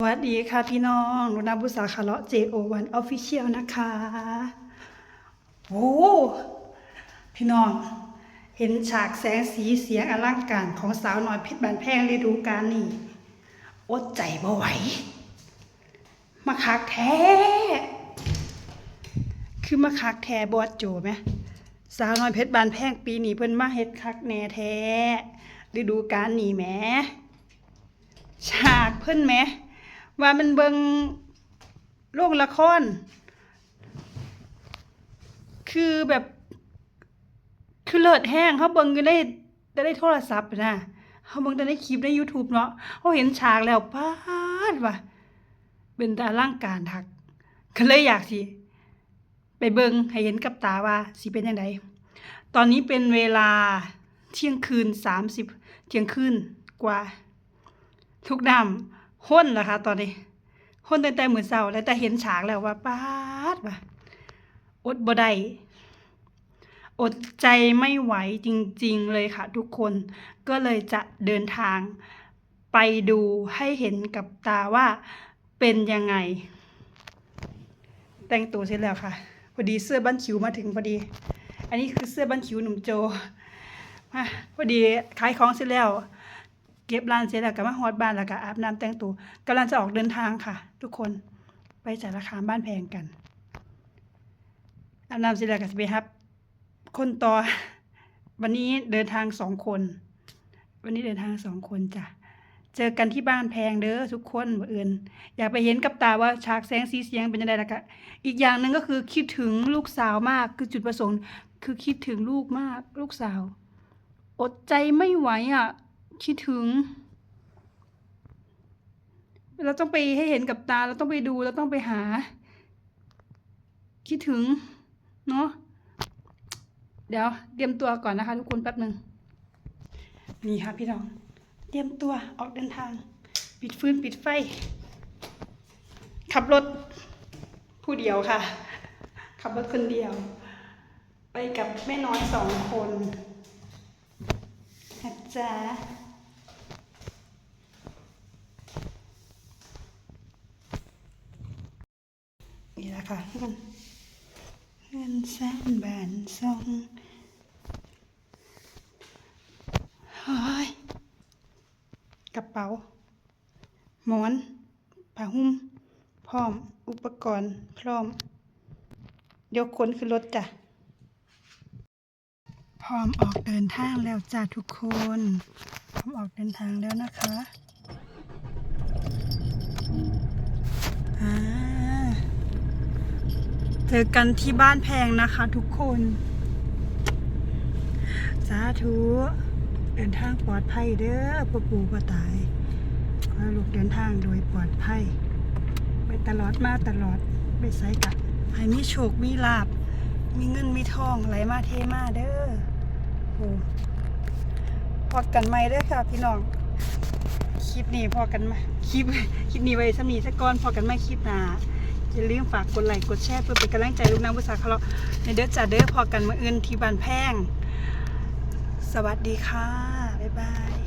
สวัสดีค่ะพี่น้องรุนาบุษาคาเลาะ JO1 Official นะคะ โอ้พี่น้อง เห็นฉากแสงสีเสียงอลังการของสาวน้อยเพชรบานแพงฤดูกาลนี้อดใจบ่ไหว มาคักแท้ คือมาคักแท้บอดโจไหม สาวน้อยเพชรบานแพงปีนี้เพิ่นมาเฮ็ดคักแน่แท้ ฤดูกาลนี้แหมฉากเพิ่นแหม ว่ามันเบิงโรงละคร คือแบบคือเลิศแห้งเขาเบิงกันได้ได้ได้โทรศัพท์นะเขาเบิงแต่ในคลิปใน YouTube เนาะเขาเห็นฉากแล้วป้าดว่ะเป็นตาร่างการทัก ก็เลยอยากสิไปเบิงให้เห็นกับตาว่าสิเป็นยังไงตอนนี้เป็นเวลาเที่ยงคืนสามสิบเที่ยงคืนกว่า ทุกน้ำ ห้นล่ะคะ ตอนนี้ห้นตั้งแต่มื้อเช้าแล้วแต่เห็นฉากแล้วว่าป๊าดว่ะอดบ่ได้อดใจไม่ไหวจริงๆเลยค่ะทุกคนก็เลยจะเดินทางไปดูให้เห็นกับตาว่าเป็นยังไง แต่งตัวเสร็จแล้วค่ะ พอดีเสื้อบั้นคิวมาถึงพอดี อันนี้คือเสื้อบั้นคิวหนุ่มโจมาพอดีขายของเสร็จแล้ว เก็บร้านเสร็จแล้วก็มาฮอดบ้านแล้วก็อาบน้ำแต่งตัวกำลังจะออกเดินทางค่ะ ทุกคนไปจ่ายราคาบ้านแพงกันอาบน้ำเสร็จแล้วก็จะไปครับ คนต่อ วันนี้เดินทางสองคน วันนี้เดินทางสองคนจ้ะเจอกันที่บ้านแพงเด้อทุกคนเอื่นอยากไปเห็นกับตาว่าฉากแสงสีเสียงเป็นยังไงล่ะกะอีกอย่างหนึ่งก็คือคิดถึงลูกสาวมากคือจุดประสงค์ คือคิดถึงลูกมากลูกสาว อดใจไม่ไหวอะ คิดถึง เราต้องไปให้เห็นกับตา เราต้องไปดู เราต้องไปหา คิดถึง เนาะ เดี๋ยวเตรียมตัวก่อนนะคะ ทุกคนแป๊บหนึ่งนี่ค่ะพี่น้อง เตรียมตัวออกเดินทาง ปิดฟืนปิดไฟ ขับรถ ผู้เดียวค่ะ ขับรถคนเดียว ไปกับแม่น้อยสองคนนะจ๊ะ นี่แหละค่ะเงินแสนแบนซองเฮ้ยกระเป๋า หมอนผ้าหุ้ม พร้อม อุปกรณ์ พร้อม ยกขนขึ้นรถจ้ะ พร้อมออกเดินทางแล้วจ้าทุกคน พร้อมออกเดินทางแล้วนะคะอ่า เจอกันที่บ้านแพงนะคะทุกคนสาธุเดินทางปลอดภัยเด้อพ่ปู่พ่อตายขอให้ลูกเดินทางโดยปลอดภัยไปตลอดมาตลอดไปไสกะให้มีโชคมีลาบ มีเงินมีทองไหลมาเทมาเด้อโอ้พอกันไหมเด้อค่ะพี่น้องคลิปนี้พอกันไหมคลิปคลิปนี้ไว้สำนีสักก่อนพอกันไหมคลิปหน้า อย่าลืมฝากกดไลค์กดแชร์เพื่อเป็นกำลังใจลูกน้ำภาษาคาราในเด้อจ่าเด้อพอกันมาอื่นที่บ้านแพง สวัสดีค่ะ บ๊ายบาย